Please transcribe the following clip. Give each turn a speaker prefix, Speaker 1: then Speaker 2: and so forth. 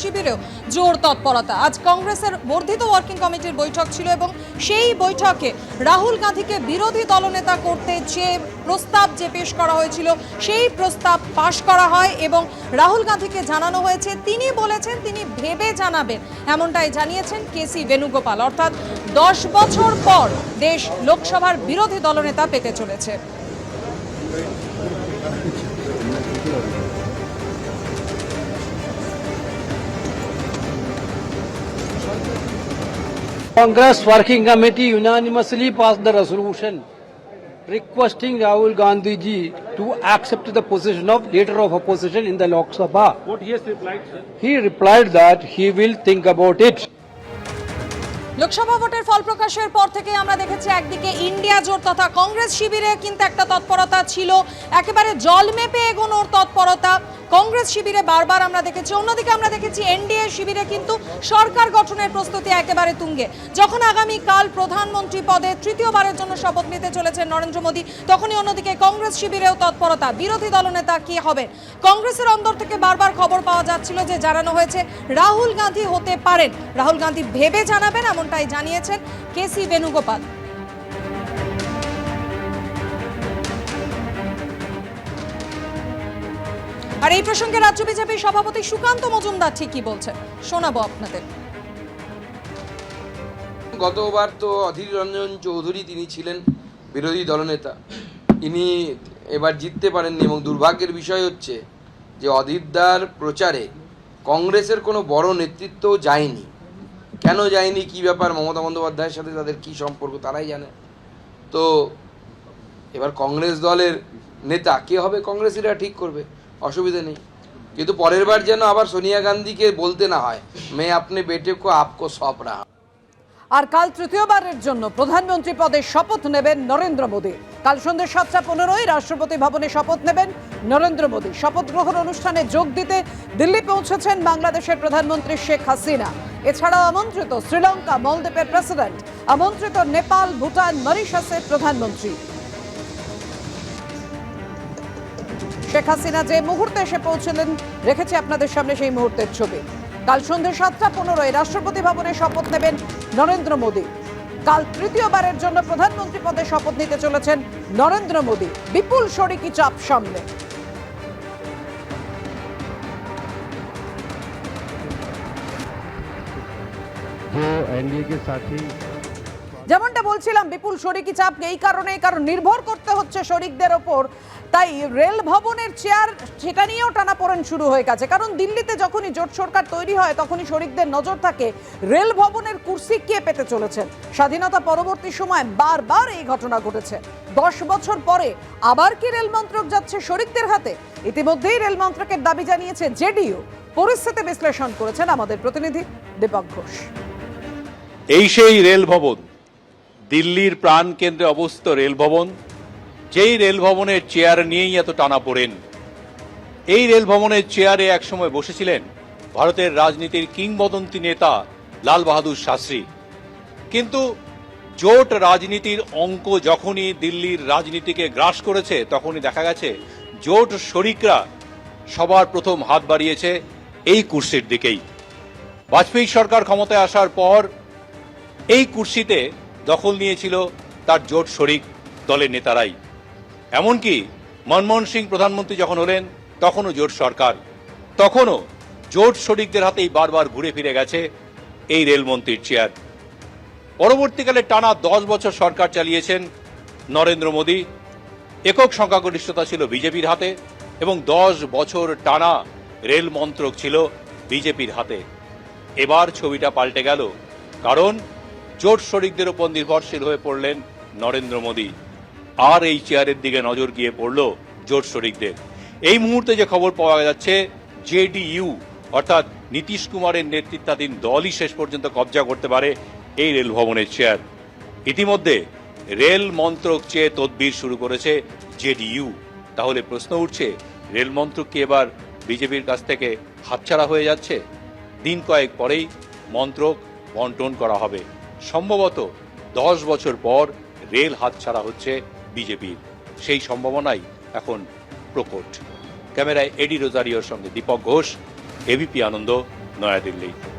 Speaker 1: শিবিরেও জোর তৎপরতা। আজ কংগ্রেসের বর্ধিত ওয়ার্কিং কমিটির বৈঠক ছিল এবং সেই বৈঠকে রাহুল গান্ধীকে বিরোধী দলনেতা করতে যে প্রস্তাব যে পেশ করা হয়েছিল, সেই প্রস্তাব পাশ করা হয় এবং রাহুল গান্ধীকে জানানো হয়েছে, তিনি বলেছেন তিনি ভেবে জানাবেন। এমনটাই জানিয়েছেন কেসি বেণুগোপাল। অর্থাৎ দশ বছর পর দেশ লোকসভার বিরোধী দলনেতা পেতে চলেছে।
Speaker 2: Congress Working Committee unanimously passed the resolution requesting Rahul Gandhi ji to accept the position of leader of opposition in the Lok Sabha.
Speaker 3: What he has replied, sir?
Speaker 2: He replied that he will think about it.
Speaker 1: Lok Sabha ভোটের ফল প্রকাশের পর থেকে আমরা দেখেছি একদিকে India জোট তথা কংগ্রেস শিবিরে কিন্তু একটা তৎপরতা ছিল। একেবারে জল মেপে এগোনোর তৎপরতা কংগ্রেস শিবিরে বারবার আমরা দেখেছি। অন্যদিকে আমরা দেখেছি এনডিএ শিবিরে কিন্তু সরকার গঠনের প্রস্তুতি একেবারে তুঙ্গে। যখন আগামী কাল প্রধানমন্ত্রী পদে তৃতীয়বারের জন্য শপথ নিতে চলেছেন নরেন্দ্র মোদী, তখনই অন্যদিকে কংগ্রেস শিবিরেও তৎপরতা। বিরোধী দলনেতা কি হবে কংগ্রেসের অন্দর থেকে বারবার খবর পাওয়া যাচ্ছিল যে জানানো হয়েছে, রাহুল গান্ধী হতে পারেন। রাহুল গান্ধী ভেবে জানাবেন এমনটাই জানিয়েছেন কেসি বেণুগোপাল। আর এই প্রসঙ্গে রাজ্য বিজেপির সভাপতি সুকান্ত মজুমদার ঠিক কি বলছেন। শোনাবো আপনাদের।
Speaker 4: গতবার তো অধীর রঞ্জন চৌধুরী তিনি ছিলেন বিরোধী দলনেতা। ইনি এবার জিততে পারেননি এবং দুর্ভাগ্যের বিষয় হচ্ছে যে অধীরদার প্রচারে কংগ্রেসের কোনো বড় নেতৃত্ব যায়নি। কেন যায়নি, কি ব্যাপার, মমতা বন্দ্যোপাধ্যায়ের সাথে তাদের কি সম্পর্ক, তারাই জানে। তো এবার কংগ্রেস দলের নেতা কে হবে কংগ্রেসিরা ঠিক করবে, অসুবিধা নেই। কিন্তু পরের বার যেন আবার সোনিয়া গান্ধীকে বলতে না হয় মেয়ে আপনি বেটে কো আপকো সপ রাহা।
Speaker 5: আর কাল তৃতীয়বারের জন্য প্রধানমন্ত্রী পদে শপথ নেবেন নরেন্দ্র মোদী। কাল সন্ধ্যে সাতটা পনেরোই রাষ্ট্রপতি ভবনে শপথ নেবেন নরেন্দ্র মোদী শপথ গ্রহণ অনুষ্ঠানে যোগ দিতে দিল্লি পৌঁছেছেন বাংলাদেশের প্রধানমন্ত্রী শেখ হাসিনা। এছাড়াও আমন্ত্রিত শ্রীলঙ্কা, মলদ্বীপের প্রেসিডেন্ট, আমন্ত্রিত নেপাল, ভুটান, মরিশাসের প্রধানমন্ত্রী। শেখ হাসিনা যে মুহূর্তে এসে পৌঁছলেন, রেখেছি আপনাদের সামনে সেই মুহূর্তের ছবি। কাল সন্ধ্যে সাতটা পনেরোয় রাষ্ট্রপতি ভবনে শপথ নেবেন নরেন্দ্র মোদী। কাল তৃতীয়বারের জন্য প্রধানমন্ত্রী পদে শপথ নিতে চলেছেন নরেন্দ্র মোদী। বিপুল শরিকি চাপ সামনে। যেমনটা বলছিলাম, বিপুল শরিকি চাপ এই কারণে, কারণ নির্ভর করতে হচ্ছে শরিকদের ওপর। তাই রেল ভবনের চেয়ার সেটা নিয়েও টানাপোড়েন শুরু হয়ে গেছে। কারণ দিল্লিতে যখনই জোট সরকার তৈরি হয়, তখনই শরিকদের নজর থাকে রেল ভবনের কুর্সি কে পেতে চলেছেন। স্বাধীনতা পরবর্তী সময় বারবার এই ঘটনা ঘটেছে। দশ বছর পরে আবার কি রেল মন্ত্রক যাচ্ছে শরিকদের হাতে? ইতিমধ্যেই রেল মন্ত্রকের দাবি জানিয়েছে জেডিও পরিস্থিতি বিশ্লেষণ করেছেন আমাদের প্রতিনিধি দীপক ঘোষ।
Speaker 3: এই সেই রেল ভবন দিল্লির প্রাণ কেন্দ্রে অবস্থিত রেল ভবন যেই রেল ভবনের চেয়ার নিয়েই এত টানা পড়েন। এই রেল ভবনের চেয়ারে একসময় বসেছিলেন ভারতের রাজনীতির কিংবদন্তি নেতা লাল বাহাদুর শাস্ত্রী। কিন্তু জোট রাজনীতির অঙ্ক যখনই দিল্লির রাজনীতিকে গ্রাস করেছে, তখনই দেখা গেছে জোট শরিকরা সবার প্রথম হাত বাড়িয়েছে এই কুর্সির দিকেই। বাজপেয়ী সরকার ক্ষমতায় আসার পর এই কুর্সিতে দখল নিয়েছিল তার জোট শরিক দলের নেতারাই। এমনকি মনমোহন সিং প্রধানমন্ত্রী যখন হলেন, তখনও জোট সরকার। তখনও জোট শরিকদের হাতেই বারবার ঘুরে ফিরে গেছে এই রেলমন্ত্রীর চেয়ার। পরবর্তীকালে টানা দশ বছর সরকার চালিয়েছেন নরেন্দ্র মোদী। একক সংখ্যাগরিষ্ঠতা ছিল বিজেপির হাতে এবং দশ বছর টানা রেল মন্ত্রক ছিল বিজেপির হাতে। এবার ছবিটা পাল্টে গেল, কারণ জোট শরিকদের উপর নির্ভরশীল হয়ে পড়লেন নরেন্দ্র মোদী। আর এই চেয়ারের দিকে নজর গিয়ে পড়ল জোট শরিকদের। এই মুহূর্তে যে খবর পাওয়া যাচ্ছে, জেডিইউ, অর্থাৎ নীতিশ কুমারের নেতৃত্বাধীন দলই শেষ পর্যন্ত কবজা করতে পারে এই রেল ভবনের চেয়ার। ইতিমধ্যে রেল মন্ত্রক চেয়ে তদবির শুরু করেছে জেডিইউ। তাহলে প্রশ্ন উঠছে, রেল মন্ত্রক কি এবার বিজেপির কাছ থেকে হাতছাড়া হয়ে যাচ্ছে? দিন কয়েক পরেই মন্ত্রক বন্টন করা হবে। সম্ভবত দশ বছর পর রেল হাতছাড়া হচ্ছে বিজেপির। সেই সম্ভাবনাই এখন প্রকট। ক্যামেরায় এডি রোজারিওর সঙ্গে দীপক ঘোষ এবিপি আনন্দ, নয়াদিল্লি।